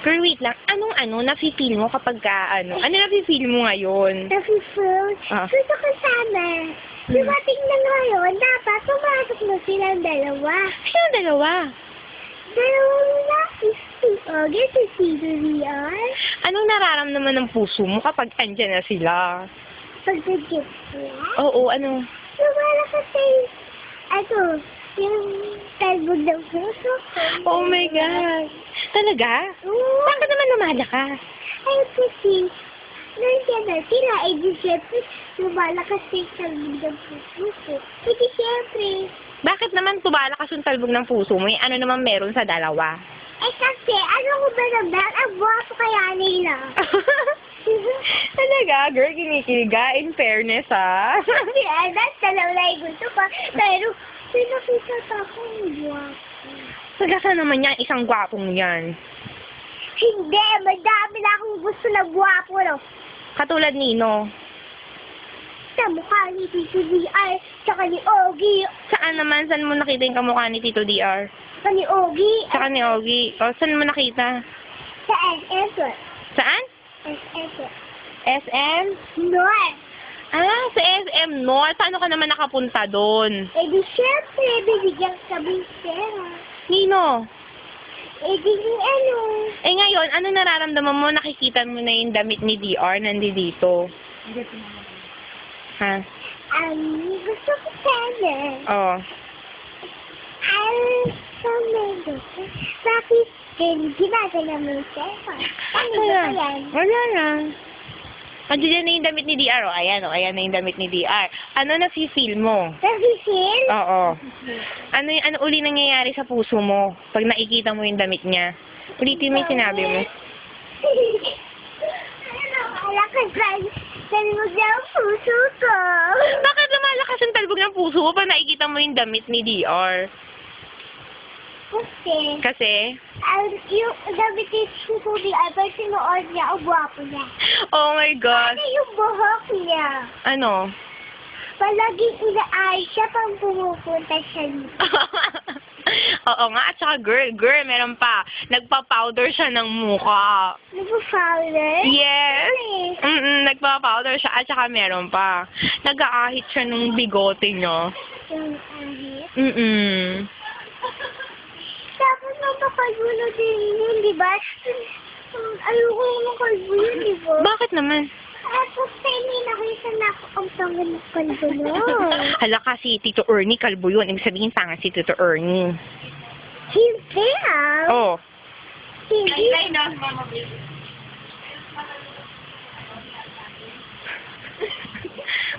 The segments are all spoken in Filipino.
Pero wait lang, anong ano, nafe-feel mo kapag ka, ano, ano nafe-feel mo ngayon? Nafe-feel. Ah. Gusto ko sana. Dumating na ngayon, dapat pumasok na silang dalawa. Sino ang dalawa? Dalawang na is si August at si Durian. Anong nararamdaman ng puso mo kapag andyan na sila? Pagdagit niya. Oo, ano? Lumalakas sa ano, yung talbog ng puso ko. Oh my God. Talaga? Oo. Bakit naman lumalakas? Ay, kasi, nandiyan na sila, eh di syempre, lumalakas sa talbog ng puso ko. Eh di syempre, Bakit naman tumalakas yung talbog ng puso mo? Eh, ano naman meron sa dalawa? eh kasi, ano ko ba naman, ang buwapo kaya nila. Talaga, girl, kinikilig ka. In fairness, ah. Kasi, ah, that's dalawa na yung gusto ko. Pero, pinakita pa ako ang buwapo. Sagasa naman yan, isang gwapong yan. Hindi, madami na akong gusto na buwapo, no? Katulad nino. Sa mukha ni Tito VR, tsaka ni Ogie, Saan naman, saan mo nakita yung kamukha ni Tito DR? tsaka ni Ogie, Saka ni Ogie. O, saan mo nakita? sa SS, Saan? SS, SM? North. Ah, sa SM North. Paano ka naman nakapunta doon? Eh di syempre, bibigyan kami pera. Nino? Eh di ni ano, Eh ngayon, ano nararamdaman mo? Nakikita mo na yung damit ni DR nandi dito. Ha? um, gusto ko sana. Oo. Ay, sumendo ko. Bakit eh, ginagana mo yung? Ano ba Wala. yan? Wala lang. Andiyan na yung damit ni DR. O, ayan, o, ayan na yung damit ni DR. Ano na feel mo? Nafisil? Oo. Ano, yung, ano uli nangyayari sa puso mo pag nakikita mo yung damit niya? Ulitin mo yung sinabi mo. ano, wala ka dyan. Ang puso ko. Bakit lumalakas yung talbog ng puso mo pag nakikita mo yung damit ni DR? Kasi, Kasi, ang yung damit ni Susubi ay pag sinuod niya, ang gwapo niya. oh my God. Ano yung buhok niya? Ano? Palaging inaayos siya pang pumupunta siya dito. Oo nga, at saka girl, girl, meron pa. Nagpa-powder siya ng mukha. Nag-fowler? Yes! Mm-mm, nagpa-powder siya, at saka meron pa. Nag-aahit siya ng bigote niya. yung ahit. Mm-mm. Napakalbulo din yun, di ba? Ayoko makalbo yun, di ba? Bakit naman? Tapos sa inyo nakita na ako ang ng kalbulo. Hala kasi, Tito Ernie, kalbo yun. Ibig sabihin, tanga si Tito Ernie. Hindi ah. Oh. Hindi.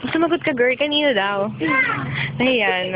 Sumagot ka, girl. Kanino daw? Ayan.